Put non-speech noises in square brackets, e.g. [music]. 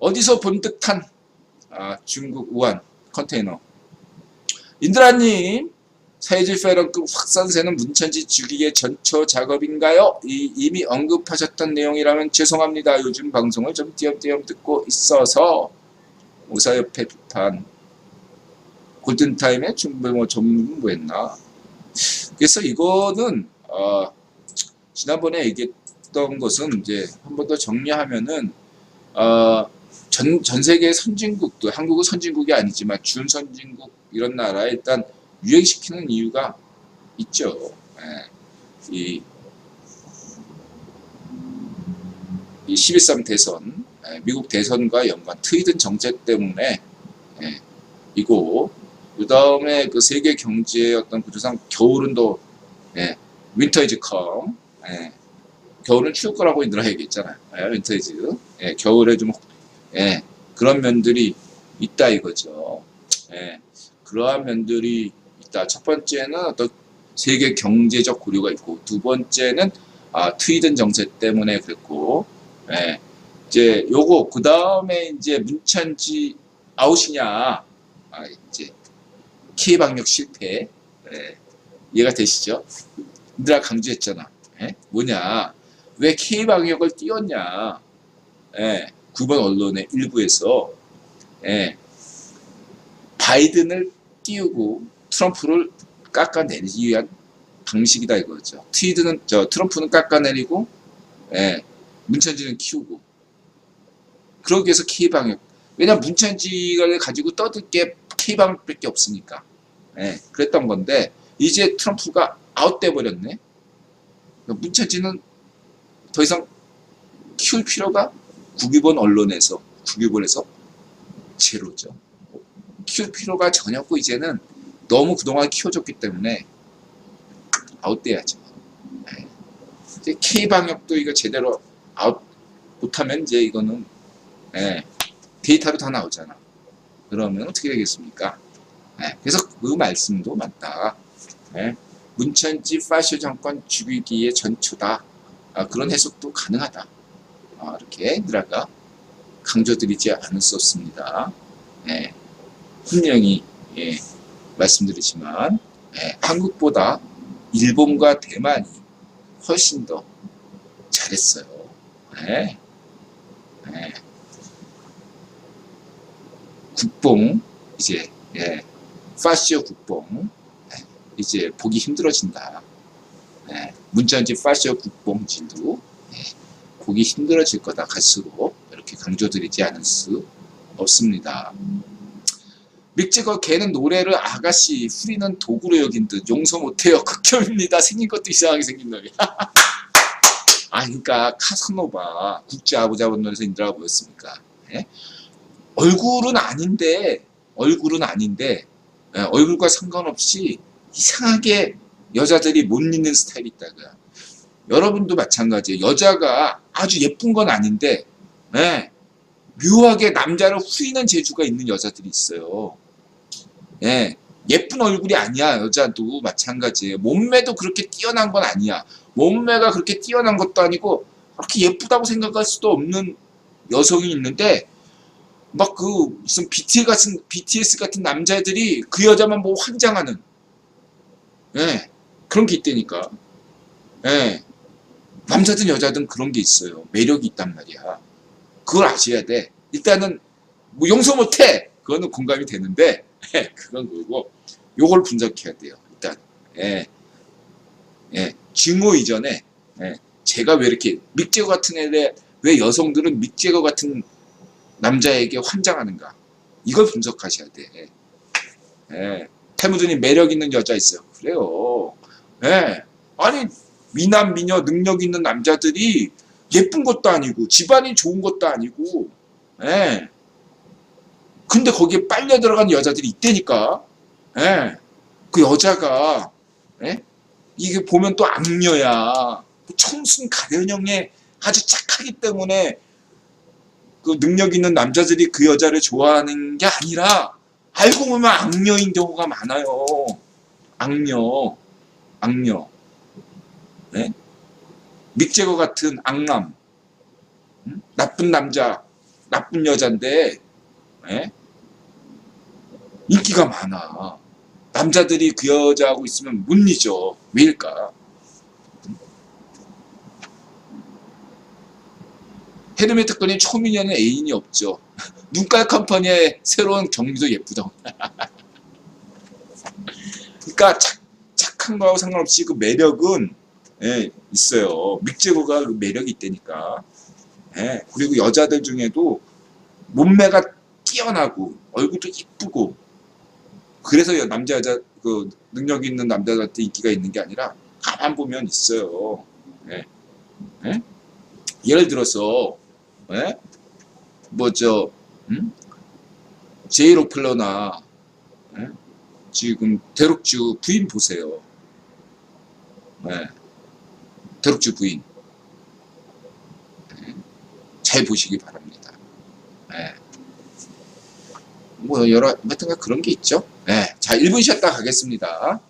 어디서 본 듯한 아, 중국 우한 컨테이너. 인드라님, 사회주의 페런급 확산세는 문천지 죽이의 전초 작업인가요? 이, 이미 언급하셨던 내용이라면 죄송합니다. 요즘 방송을 좀 띄엄띄엄 듣고 있어서 오사협회 비판 골든타임에 뭐 전문 뭐 했나 그래서 이거는 어, 지난번에 얘기했던 것은 이제 한 번 더 정리하면은 어, 전, 전 세계 선진국도 한국은 선진국이 아니지만 준선진국 이런 나라에 일단 유행시키는 이유가 있죠. 예. 이, 이 11.3 대선, 예, 미국 대선과 연관 트위든 정책 때문에 예, 이고 그 다음에 그 세계 경제의 어떤 구조상 겨울은 더 예, 윈터 이즈 컴 예, 겨울은 추울 거라고. 예, 윈터 이즈 예, 겨울에 좀 예, 그런 면들이 있다 이거죠. 예, 그러한 면들이 있다. 첫 번째는 어떤 세계 경제적 고려가 있고 두 번째는 아, 트위든 정세 때문에 그랬고 예, 이제 요거 그 다음에 이제 문천지 아웃이냐 아, 이제 K 방역 실패 예, 이해가 되시죠? 인들아 강조했잖아. 예? 뭐냐 왜 K 방역을 띄웠냐? 예, 9번 언론의 일부에서 예, 바이든을 띄우고 트럼프를 깎아내리기 위한 방식이다 이거죠. 트위드는 저 트럼프는 깎아내리고 예, 문천지는 키우고 그러기 위해서 K 방역. 왜냐 면 문천지를 가지고 떠들 게 K 방역밖에 없으니까. 예, 그랬던 건데 이제 트럼프가 아웃돼 버렸네. 문천지는 더 이상 키울 필요가 국유본 언론에서 국유본에서 제로죠. 키울 필요가 전혀 없고 이제는 너무 그동안 키워줬기 때문에 아웃돼야죠. 네. 이제 K 방역도 이거 제대로 아웃 못하면 이제 이거는 네, 데이터로 다 나오잖아. 그러면 어떻게 되겠습니까? 네, 그래서 그 말씀도 맞다. 네, 문천지 파쇼 정권 죽이기의 전초다. 아, 그런 해석도 가능하다. 아, 이렇게 느라가 강조드리지 않을 수 없습니다. 예, 분명히 예, 말씀드리지만 예, 한국보다 일본과 대만이 훨씬 더 잘했어요. 예, 예. 국뽕 이제 예, 파시오 국뽕 예, 이제 보기 힘들어진다. 예, 문자인지 파시오 국뽕지도 예, 보기 힘들어질 거다. 갈수록 이렇게 강조드리지 않을 수 없습니다. 믹지거 걔는 노래를 아가씨 후리는 도구로 여긴 듯 용서 못해요. [laughs] 극혐입니다. 생긴 것도 이상하게 생긴 놈이 [laughs] 아 그러니까 카사노바 국제 아부자본론에서 인드라가 뭐였습니까? 예? 얼굴은 아닌데 얼굴은 아닌데 예, 얼굴과 상관없이 이상하게 여자들이 못 입는 스타일이 있다고요 여러분도 마찬가지예요. 여자가 아주 예쁜 건 아닌데 예, 묘하게 남자를 후리는 재주가 있는 여자들이 있어요. 예, 예쁜 얼굴이 아니야 여자도 마찬가지예요. 몸매도 그렇게 뛰어난 건 아니야. 몸매가 그렇게 뛰어난 것도 아니고 그렇게 예쁘다고 생각할 수도 없는 여성이 있는데 막 그 무슨 BTS 같은 BTS 같은 남자들이 그 여자만 보고 환장하는 예 그런 게 있다니까 예 남자든 여자든 그런 게 있어요 매력이 있단 말이야 그걸 아셔야 돼. 일단은 뭐 용서 못해. 그거는 공감이 되는데 [laughs] 예, 그건 그거고 요걸 분석해야 돼요. 일단 예, 예, 증오 이전에 예, 제가 왜 이렇게 믹제거 같은 애들 왜 여성들은 믹제거 같은 남자에게 환장하는가 이걸 분석하셔야 돼. 예, 태무드님 매력 있는 여자 있어요. 그래요. 예, 아니 미남 미녀 능력 있는 남자들이 예쁜 것도 아니고 집안이 좋은 것도 아니고 예. 근데 거기에 빨려 들어간 여자들이 있다니까 예. 그 여자가 예? 이게 보면 또 악녀야 청순 가련형에 아주 착하기 때문에 그 능력 있는 남자들이 그 여자를 좋아하는 게 아니라 알고 보면 악녀인 경우가 많아요 악녀 악녀 믹제거 같은 악남, 응? 나쁜 남자, 나쁜 여잔데 예? 인기가 많아. 남자들이 그 여자하고 있으면 못 잊어. 왜일까? 헤르메 특권이 초미녀는 애인이 없죠. [laughs] 눈깔 컴퍼니의 새로운 경미도 예쁘다. [laughs] 그러니까 착, 착한 거하고 상관없이 그 매력은 예, 있어요. 믹재고가 그 매력이 있다니까. 예, 그리고 여자들 중에도 몸매가 뛰어나고 얼굴도 이쁘고 그래서 여- 남자 여자 그 능력 있는 남자들한테 인기가 있는 게 아니라 가만 보면 있어요. 예. 예? 예를 들어서 예? 뭐저 음? 제이 로플러나 예? 지금 대륙주 부인 보세요. 예. 대륙주 부인 예. 잘 보시기 바랍니다. 예. 뭐 여러 하여튼간 그런 게 있죠. 예. 자 1분 쉬었다 가겠습니다.